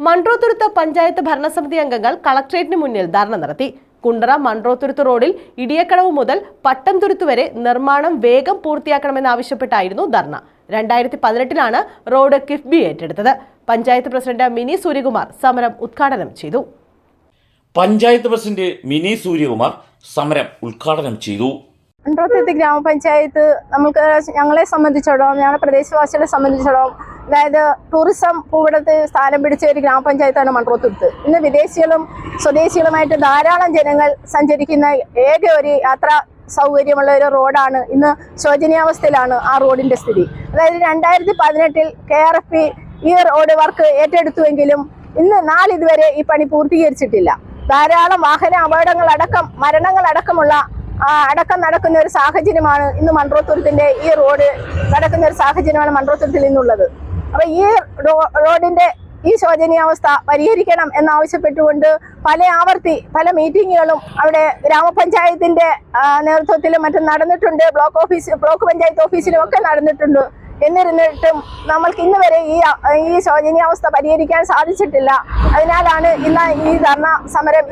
മൺട്രോത്തുരുത്ത് പഞ്ചായത്ത് ഭരണസമിതി അംഗങ്ങൾ കളക്ട്രേറ്റിന് മുന്നിൽ ധർണ നടത്തി. കുണ്ടറ മൺട്രോത്തുരുത്ത് റോഡിൽ ഇടിയക്കടവ് മുതൽ പട്ടംതുരുത്ത് വരെ നിർമ്മാണം വേഗം പൂർത്തിയാക്കണമെന്നാവശ്യപ്പെട്ടായിരുന്നു ധർണ. രണ്ടായിരത്തി പതിനെട്ടിലാണ് റോഡ് കിഫ്ബി ഏറ്റെടുത്തത്. പഞ്ചായത്ത് പ്രസിഡന്റ് മിനി സൂര്യകുമാർ സമരം ഉദ്ഘാടനം ചെയ്തു. പഞ്ചായത്ത് പ്രസിഡന്റ് മിനി സൂര്യകുമാർ സമരം ഉദ്ഘാടനം ചെയ്തു. മൺട്രോത്തുരുത്ത് ഗ്രാമപഞ്ചായത്ത് നമുക്ക് ഞങ്ങളെ സംബന്ധിച്ചിടത്തോളം ഞങ്ങളുടെ പ്രദേശവാസികളെ സംബന്ധിച്ചിടത്തോളം അതായത് ടൂറിസം ഭൂപടത്തിൽ സ്ഥാനം പിടിച്ച ഒരു ഗ്രാമപഞ്ചായത്താണ് മൺട്രോത്തുരുത്ത് ഇന്ന് വിദേശികളും സ്വദേശികളുമായിട്ട് ധാരാളം ജനങ്ങൾ സഞ്ചരിക്കുന്ന ഏക ഒരു യാത്രാ സൗകര്യമുള്ള ഒരു റോഡാണ് ഇന്ന് ശോചനീയാവസ്ഥയിലാണ് ആ റോഡിന്റെ സ്ഥിതി. അതായത് രണ്ടായിരത്തി പതിനെട്ടിൽ കെ ആർ എഫ് പി ഈ റോഡ് വർക്ക് ഏറ്റെടുത്തുവെങ്കിലും ഇന്ന് നാളിതുവരെ ഈ പണി പൂർത്തീകരിച്ചിട്ടില്ല. ധാരാളം വാഹന അപകടങ്ങൾ അടക്കം മരണങ്ങൾ അടക്കമുള്ള അടക്കം നടക്കുന്ന ഒരു സാഹചര്യമാണ് ഇന്ന് മൺറോത്തുരുത്തിന്റെ ഈ റോഡ് നടക്കുന്ന ഒരു സാഹചര്യമാണ് മൺറോത്തുരുത്തിൽ ഇന്നുള്ളത് അപ്പൊ ഈ റോഡിന്റെ ഈ ശോചനീയാവസ്ഥ പരിഹരിക്കണം എന്നാവശ്യപ്പെട്ടുകൊണ്ട് പല ആവർത്തി പല മീറ്റിങ്ങുകളും അവിടെ ഗ്രാമപഞ്ചായത്തിന്റെ നേതൃത്വത്തിലും മറ്റും നടന്നിട്ടുണ്ട്. ബ്ലോക്ക് ഓഫീസ് ബ്ലോക്ക് പഞ്ചായത്ത് ഓഫീസിലും ഒക്കെ നടന്നിട്ടുണ്ട്. എന്നിരുന്നിട്ടും നമ്മൾക്ക് ഇന്ന് വരെ ഈ ഈ ശോചനീയാവസ്ഥ പരിഹരിക്കാൻ സാധിച്ചിട്ടില്ല. അതിനാലാണ് ഇന്ന് ഈ ധർണ സമരം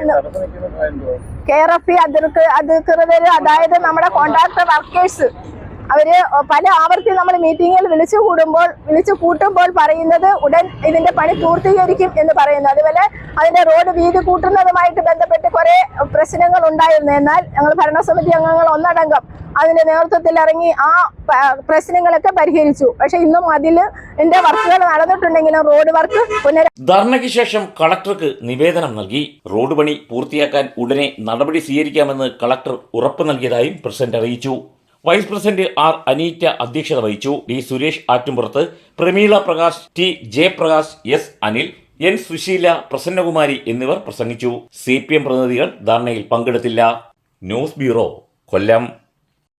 കെ ആർ എഫ് അധികൃ അധികൃതർ അതായത് നമ്മുടെ കോൺട്രാക്ടർ വർക്കേഴ്സ് അവർ പല ആവർത്തി നമ്മൾ മീറ്റിങ്ങിൽ വിളിച്ചു കൂടുമ്പോൾ വിളിച്ചു കൂട്ടുമ്പോൾ പറയുന്നത് ഉടൻ ഇതിന്റെ പണി പൂർത്തീകരിക്കും എന്ന് പറയുന്നു. അതുപോലെ അതിന്റെ റോഡ് വീതി കൂട്ടുന്നതുമായിട്ട് ബന്ധപ്പെട്ട് കുറെ പ്രശ്നങ്ങൾ ഉണ്ടായിരുന്നു. എന്നാൽ ഞങ്ങൾ ഭരണസമിതി അംഗങ്ങൾ ഒന്നടങ്കം അതിന്റെ നേതൃത്വത്തിൽ ഇറങ്ങി ആ പ്രശ്നങ്ങളൊക്കെ പരിഹരിച്ചു. പക്ഷെ ഇന്നും അതിൽ എന്റെ വർക്കുകൾ നടന്നിട്ടുണ്ടെങ്കിലും റോഡ് വർക്ക് പുനര ധർണയ്ക്ക് ശേഷം കളക്ടർക്ക് നിവേദനം നൽകി. റോഡ് പണി പൂർത്തിയാക്കാൻ ഉടനെ നടപടി സ്വീകരിക്കാമെന്ന് കളക്ടർ ഉറപ്പ് നൽകിയതായും പ്രസിഡന്റ് അറിയിച്ചു. വൈസ് പ്രസിഡന്റ് ആർ അനീറ്റ അധ്യക്ഷത വഹിച്ചു. D Suresh Attumpurath Prameela Prakash T Jayaprakash S Anil N Susheela Prasannakumari എന്നിവർ പ്രസംഗിച്ചു. സി പി എം പ്രതിനിധികൾ ധാരണയിൽ പങ്കെടുത്തില്ല. News bureau Kollam.